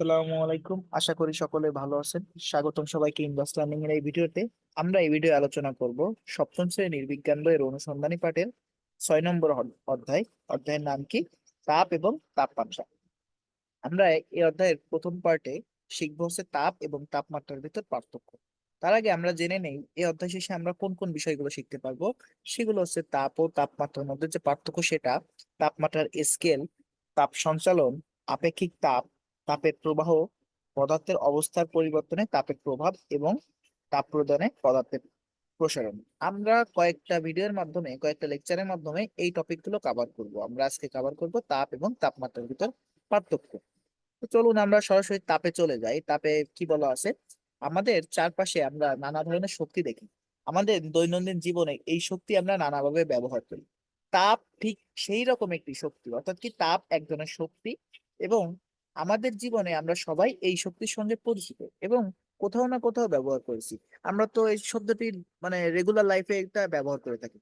আসসালামু আলাইকুম। আশা করি সকলে ভালো আছেন। স্বাগতম সবাইকে ইনভার্স লার্নিং এর এই ভিডিওতে। আমরা এই ভিডিও আলোচনা করব সপ্তম শ্রেণির বিজ্ঞান বইয়ের অনুসন্ধানী পাঠের ছয় নম্বর অধ্যায়। অধ্যায়ের নাম কি? তাপ এবং তাপমাত্রা। আমরা এই অধ্যায়ের প্রথম পার্টে শিখব হচ্ছে তাপ এবং তাপমাত্রার ভিতর পার্থক্য। তার আগে আমরা জেনে নেই এই অধ্যায় শেষে আমরা কোন কোন বিষয়গুলো শিখতে পারব। সেগুলো হচ্ছে তাপ ও তাপমাত্রার মধ্যে যে পার্থক্য সেটা, তাপমাত্রার স্কেল তাপ সঞ্চালন, আপেক্ষিক তাপ তাপের প্রবাহ পদার্থের অবস্থার পরিবর্তনে তাপের প্রভাব এবং তাপ প্রদানে পদার্থের প্রসারণ। আমরা কয়েকটা ভিডিওর মাধ্যমে, কয়েকটা লেকচারের মাধ্যমে এই টপিকগুলো কভার করব। আমরা আজকে কভার করব তাপ এবং তাপমাত্রার ভিতর পার্থক্য। তো চলুন আমরা সরাসরি তাপে চলে যাই। তাপে কি বলা আছে? আমাদের চারপাশে আমরা নানা ধরনের শক্তি দেখি। আমাদের দৈনন্দিন জীবনে এই শক্তি আমরা নানাভাবে ব্যবহার করি। তাপ ঠিক সেই রকম একটি শক্তি, অর্থাৎ কি তাপ এক ধরনের শক্তি এবং আমাদের জীবনে আমরা সবাই এই শক্তির সঙ্গে পরিচিত এবং কোথাও না কোথাও ব্যবহার করেছি। আমরা তো এই শব্দটি মানে রেগুলার লাইফে এটা ব্যবহার করে থাকি।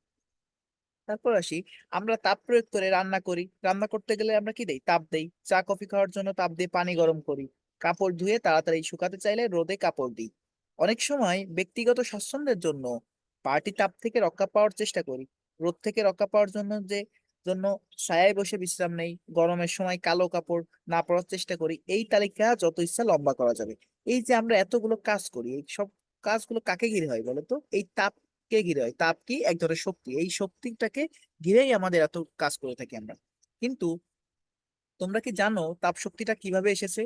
তারপর আসি, আমরা তাপ প্রয়োগ করে রান্না করি। রান্না করতে গেলে আমরা কি দেই? তাপ দেই। চা, কফি খাওয়ার জন্য তাপ দিয়ে পানি গরম করি। কাপড় ধুয়ে তাড়াতাড়ি শুকাতে চাইলে রোদে কাপড় দিই। অনেক সময় ব্যক্তিগত স্বাচ্ছন্দ্যের জন্য পার্টি তাপ থেকে রক্ষা পাওয়ার চেষ্টা করি। রোদ থেকে রক্ষা পাওয়ার জন্য যে জন্য ছায়ায় বসে বিশ্রাম নেই, গরমের সময় কালো কাপড় না পরার চেষ্টা করি, এই তালিকা যত ইচ্ছা লম্বা করা যাবে। এই যে আমরা এতগুলো কাজ করি, এই সব কাজগুলো কাকে ঘিরে হয় বলতো এই তাপকে ঘিরে হয়, তাপ কি এক ধরনের শক্তি? এই শক্তিটাকে ঘিরেই আমাদের এত কাজ করে থাকি আমরা। কিন্তু তোমরা কি জানো তাপ শক্তিটা কীভাবে এসেছে?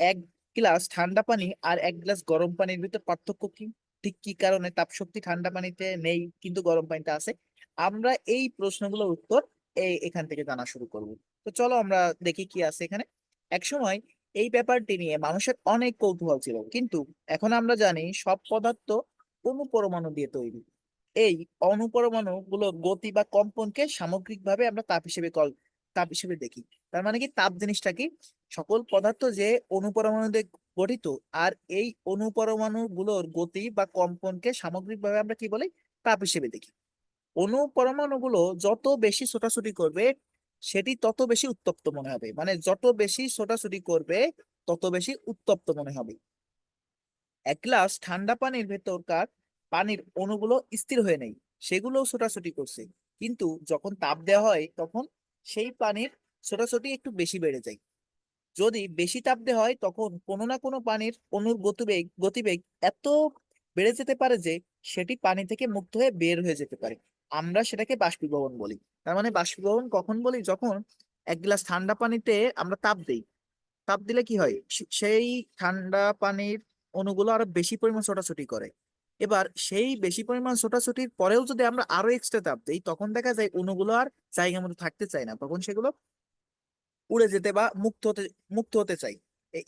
এক গ্লাস ঠান্ডা পানি আর এক গ্লাস গরম পানির ভিতর পার্থক্য কি? ঠিক কি কারণে তাপ শক্তি ঠান্ডা পানিতে নেই, কিন্তু গরম পানিতে আছে? আমরা এই প্রশ্নগুলোর উত্তর এই এখান থেকে জানা শুরু করব। তো চলো আমরা দেখি কি আছে এখানে। এক সময় এই ব্যাপারটি নিয়ে মানুষের অনেক কৌতূহল ছিল, কিন্তু এখন আমরা জানি সব পদার্থ অণুপরমাণু দিয়ে তৈরি। এই অণুপরমাণু গুলো গতি বা কম্পনকে সামগ্রিকভাবে আমরা তাপ হিসেবে কল, তাপ হিসেবে দেখি। তার মানে কি? তাপ জিনিসটা কি? সকল পদার্থ যে অণুপরমাণু দিয়ে গঠিত, আর এই অনুপরমাণু গুলোর গতি বা কম্পনকে সামগ্রিকভাবে আমরা কি বলি? তাপ হিসেবে দেখি। অণু পরমাণুগুলো যত বেশি ছোটাছুটি করবে, সেটি তত বেশি উত্তপ্ত মনে হবে। মানে যত বেশি ছোটাছুটি করবে, তত বেশি উত্তপ্ত মনে হবে। এক গ্লাস ঠান্ডা পানির ভেতরকার পানির অণুগুলো স্থির হয়ে নেই সেগুলো ছোটাছুটি করছে। কিন্তু যখন তাপ দেওয়া হয়, তখন সেই পানির ছোটাছুটি একটু বেশি বেড়ে যায়। যদি বেশি তাপ দেওয়া হয়, তখন কোনো না কোনো পানির অণুর গতিবেগ গতিবেগ এত বেড়ে যেতে পারে যে, সেটি পানি থেকে মুক্ত হয়ে বের হয়ে যেতে পারে। আমরা সেটাকে বাষ্পীভবন বলি। তার মানে বাষ্পীভবন কখন বলি? যখন এক গ্লাস ঠান্ডা পানিতে আমরা তাপ দেই। তাপ দিলে কি হয়? সেই ঠান্ডা পানির অণুগুলো আরও বেশি পরিমাণ ছোটাছুটি করে। এবার সেই বেশি পরিমাণ ছোটাছুটির পরেও যদি আমরা আরও এক্সট্রা তাপ দিই, তখন দেখা যায় অণুগুলো আর জায়গা মতো থাকতে চায় না। তখন সেগুলো উড়ে যেতে বা মুক্ত হতে মুক্ত হতে চাই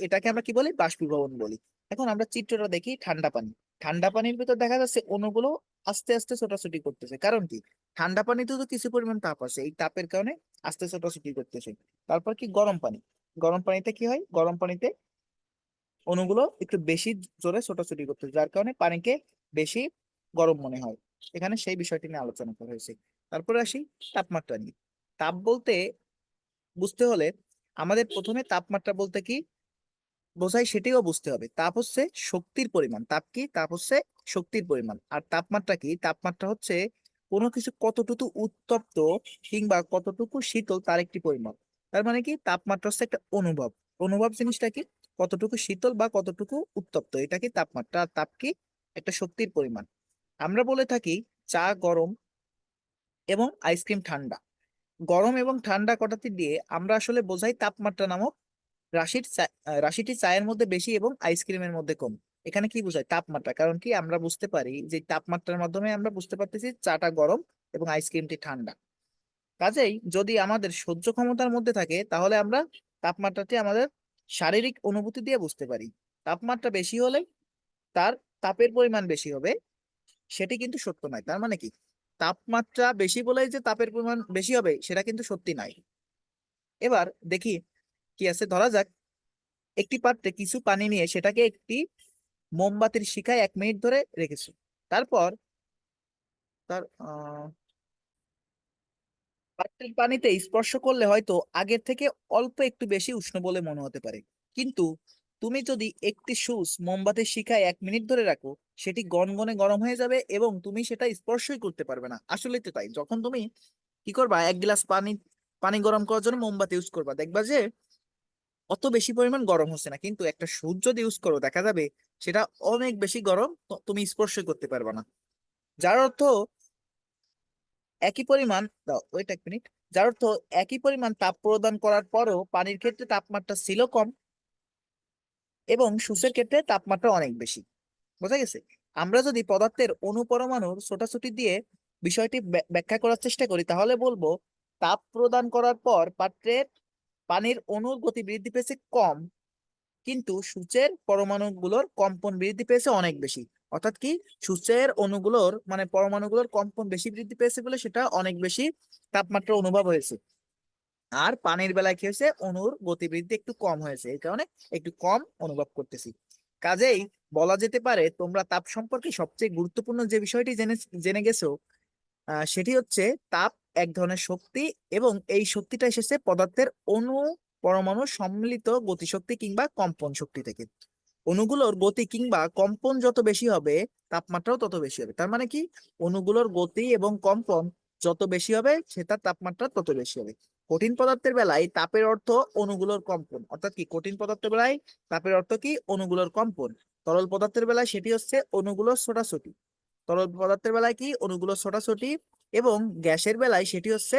এটাকে আমরা কি বলি? বাষ্পীভবন বলি। এখন আমরা চিত্রটা দেখি ঠান্ডা পানি। ঠান্ডা পানির ভিতর দেখা যাচ্ছে অণুগুলো আস্তে আস্তে ছোটাছুটি করতেছে। কারণ কি? ঠান্ডা পানিতে তো কিছু পরিমাণ তাপ আছে। এই তাপের কারণে আস্তে ছোটাছুটি করতেছে। তারপর কি? গরম পানি। গরম পানিতে কি হয়? গরম পানিতে অণুগুলো একটু বেশি জোরে ছোটাছুটি করতেছে, যার কারণে পানিকে বেশি গরম মনে হয়। এখানে সেই বিষয়টি নিয়ে আলোচনা করা হয়েছে। তারপরে আসি তাপমাত্রা নিয়ে। তাপ বলতে বুঝতে হলে আমাদের প্রথমে তাপমাত্রা বলতে কি? বোঝায় সেটিও বুঝতে হবে। তাপ হচ্ছে শক্তির পরিমাণ। তাপ কি? তাপ হচ্ছে শক্তির পরিমাণ। আর তাপমাত্রা কি? তাপমাত্রা হচ্ছে কোনো কিছু কতটুকু উত্তপ্ত কিংবা কতটুকু শীতল তার একটি পরিমাণ। তার মানে কি? তাপমাত্রা হচ্ছে একটা অনুভব। অনুভব জিনিসটা কি? কতটুকু শীতল বা কতটুকু উত্তপ্ত। এটা কি? তাপমাত্রা। আর তাপ কি? একটা শক্তির পরিমাণ। আমরা বলে থাকি চা গরম এবং আইসক্রিম ঠান্ডা। গরম এবং ঠান্ডা কটাতে দিয়ে আমরা আসলে বোঝাই তাপমাত্রা নামক রাশির রাশিটি চায়ের মধ্যে বেশি এবং আইসক্রিমের মধ্যে কম। এখানে কি বোঝায়? তাপমাত্রা। কারণ কি? আমরা বুঝতে পারি যে তাপমাত্রার মাধ্যমে আমরা বুঝতে পারতেছি চাটা গরম এবং আইসক্রিমটি ঠান্ডা। কাজেই যদি আমাদের সহ্য ক্ষমতার মধ্যে থাকে, তাহলে আমরা তাপমাত্রাটি আমাদের শারীরিক অনুভূতি দিয়ে বুঝতে পারি। তাপমাত্রা বেশি হলে তার তাপের পরিমাণ বেশি হবে, সেটি কিন্তু সত্য নয়। তার মানে কি? তাপমাত্রা বেশি বলেই যে তাপের পরিমাণ বেশি হবে, সেটা কিন্তু সত্যি নয়। এবার দেখি কি আছে? ধরা যাক, একটি পাত্রে কিছু পানি নিয়ে সেটাকে একটি মোমবাতির শিখায় এক মিনিট ধরে রেখেছি। তারপর তার পাত্রের পানিতে স্পর্শ করলে হয়তো আগের থেকে অল্প একটু বেশি উষ্ণ বলে মনে হতে পারে। কিন্তু তুমি যদি একটি সুচ মোমবাতির শিখায় এক মিনিট ধরে রাখো, সেটি গনগনে গরম হয়ে যাবে এবং তুমি সেটা স্পর্শই করতে পারবে না। আসলে তো তাই। যখন তুমি কি করবা? এক গ্লাস পানি পানি গরম করার জন্য মোমবাতি ইউজ করবা। দেখবা যে অত বেশি পরিমাণ গরম হচ্ছে না। কিন্তু একটা সুচ যদি ইউজ করো, দেখা যাবে সেটা অনেক বেশি গরম তুমি স্পর্শ করতে পারবে না। যার অর্থ একই পরিমাণ ওয়েট এক মিনিট যার অর্থ একই পরিমাণ তাপ প্রদান করার পরও পানির ক্ষেত্রে তাপমাত্রা ছিল কম এবং সুসের ক্ষেত্রে তাপমাত্রা অনেক বেশি। বোঝা গেছে? আমরা যদি পদার্থের অনুপরমাণুর ছোটাছুটি দিয়ে বিষয়টি ব্য- ব্যাখ্যা করার চেষ্টা করি, তাহলে বলব তাপ প্রদান করার পর পাত্রের পানির অণুর গতি বৃদ্ধি পেয়েছে কম, কিন্তু সূচের পরমাণুগুলোর কম্পন বৃদ্ধি পেয়েছে অনেক বেশি। অর্থাৎ কি? সূচের অণুগুলোর মানে পরমাণুগুলোর কম্পন বেশি বৃদ্ধি পেয়েছে বলে সেটা অনেক বেশি তাপমাত্রা অনুভব হয়েছে। আর পানির বেলায় কি হয়েছে? অণুর গতিবৃদ্ধি একটু কম হয়েছে, এই কারণে একটু কম অনুভব করতেছি। কাজেই বলা যেতে পারে তোমরা তাপ সম্পর্কে সবচেয়ে গুরুত্বপূর্ণ যে বিষয়টি জেনে জেনে গেছো সেটি হচ্ছে তাপ এক ধরনের শক্তি এবং এই শক্তিটা এসেছে পদার্থের অণু পরমাণু সম্মিলিত গতিশক্তি কিংবা কম্পন শক্তি থেকে। অণুগুলোর গতি কিংবা কম্পন যত বেশি হবে, তাপমাত্রাও তত বেশি হবে। তার মানে কি? অণুগুলোর গতি এবং কম্পন যত বেশি হবে সে তার তাপমাত্রা তত বেশি হবে। কঠিন পদার্থের বেলায় তাপের অর্থ অণুগুলোর কম্পন। অর্থাৎ কি? কঠিন পদার্থের বেলায় তাপের অর্থ কি? অণুগুলোর কম্পন। তরল পদার্থের বেলায় সেটি হচ্ছে অণুগুলোর ছোটাছুটি। তরল পদার্থের বেলায় কি? অণুগুলোর ছোটাছুটি এবং গ্যাসের বেলায় সেটি হচ্ছে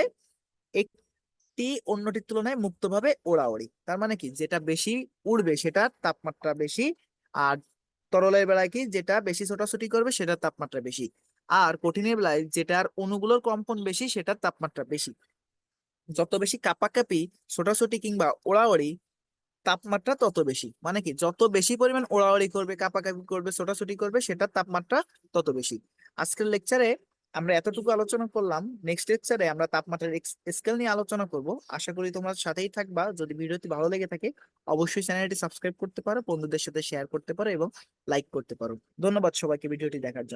একটি অন্যটির তুলনায় মুক্তভাবে ওড়াওড়ি। তার মানে কি? যেটা বেশি উড়বে সেটার তাপমাত্রা বেশি আর তরলের বেলায় কি? যেটা বেশি ছোটাছুটি করবে সেটার তাপমাত্রা বেশি আর কঠিনের বেলায় যেটার অণুগুলোর কম্পন বেশি সেটার তাপমাত্রা বেশি। যত বেশি কাপাকাপি, ছোটাছুটি কিংবা ওড়াওড়ি তাপমাত্রা তত বেশি। মানে কি? যত বেশি পরিমাণ ওড়াওড়ি করবে, কাপাকাপি করবে, ছোটাছুটি করবে, সেটার তাপমাত্রা তত বেশি। আজকের লেকচারে আমরা এতটুকু আলোচনা করলাম। নেক্সট লেকচারে আমরা তাপমাত্রার স্কেল নিয়ে আলোচনা করব। আশা করি তোমরা সাথেই থাকবা। যদি ভিডিওটি ভালো লেগে থাকে, অবশ্যই চ্যানেলটি সাবস্ক্রাইব করতে পারো, বন্ধুদের সাথে শেয়ার করতে পারো এবং লাইক করতে পারো। ধন্যবাদ সবাইকে ভিডিওটি দেখার জন্য।